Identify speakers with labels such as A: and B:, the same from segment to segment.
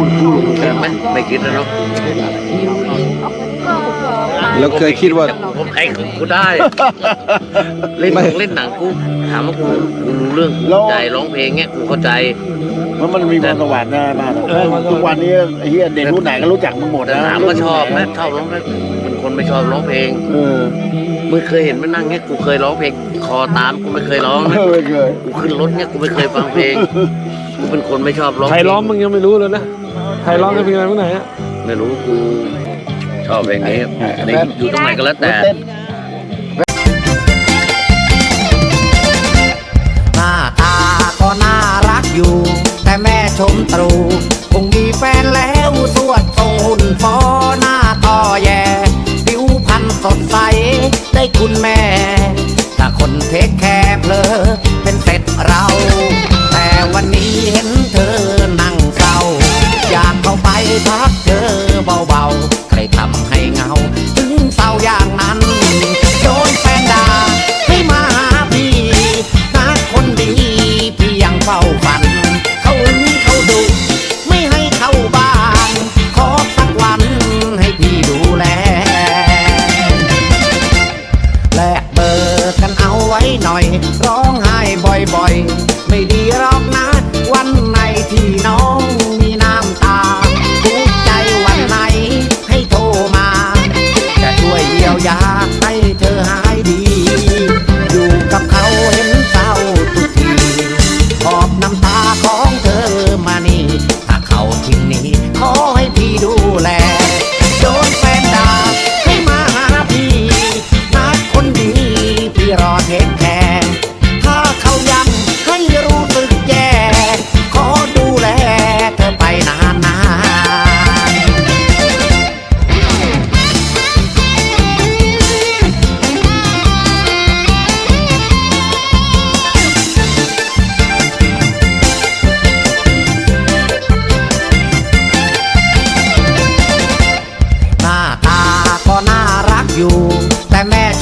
A: พูดพูด
B: เห็นไหมไม่คิดนะเนาะ
C: แล้วเคยคิดว่า
B: ผมไอ้กูได้ เล่นหนังเล่นหนังกูถามว่ากูกูรู้เรื่องกูเข้าใจร้องเพลงเงี้ยกูเข้าใจ
A: มันมันมีความสวรรค์นะมากทุกวันนี้ไอ้เหี้ยเด็กรุ่นไหนก็รู้จักมึงหมด
B: แต่
A: นะ
B: ถามว่าชอบไหมชอบร้องเพลงเป็นคนไม่ชอบร้องเพลง
A: เออ
B: มึงเคยเห็นมันนั่งเงี้ยกูเคยร้องเพลงคอตามกูไม่เคยร้องนะ
A: ไม่เคย
B: กูขึ้นรถเงี้ยกูไม่เคยฟังเพลงกูเป็นคนไม่ชอบร้อง
C: ใครร้องมึงยังไม่รู้เลยนะ ใครร้องกันเพลงอะไรเมื่อไหร่อะ
B: ไม่รู้กูชอบเพลงนี้อันนี้อยู่ตรงไหนก็แล้วแต่
A: เต้น
D: หน้าตาก็น่ารักอยู่ แต่แม่ชมตรูคงมีแฟนแล้วสวดทรงหุ่นฟอหน้าต่อแย่ผิวพรรณสดใสได้คุณแม่ ถ้าคนเทคแคร์เพลอเป็น พักเธอเบาๆ ใครทำให้เหงา ถึงเศร้าอย่างนั้น โดนแฟนด่าให้มาหาพี่นักคนดีพี่ยังเฝ้าฝัน เขาหึงเขาดุไม่ให้เข้าบ้าน ขอสักวันให้พี่ดูแล แลกเบอร์กันเอาไว้หน่อย ร้องไห้บ่อยๆ ไม่ดีหรอกนะ วันไหนที่น้อง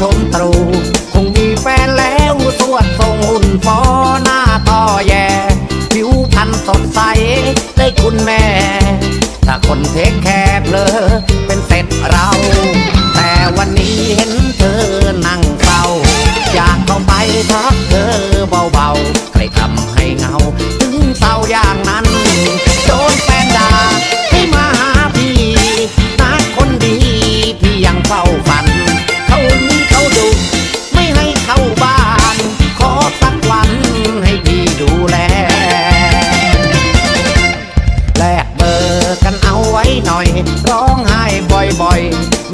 D: ชมตรูคงมีแฟนแล้วสวดทรงหุ่นฟอหน้าต่อแย่ผิวพรรณสดใสได้คุณแม่ ถ้าคนเทคแคร์เพลอเป็นเสร็จเรา แต่วันนี้เห็นเธอนั่งเศร้าอยากเข้าไปทักเธอเบาๆใครทำให้เหงา ถึงเศร้าอย่างนั้น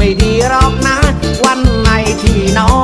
D: ไม่ดีหรอกนะ วันไหนที่น้อง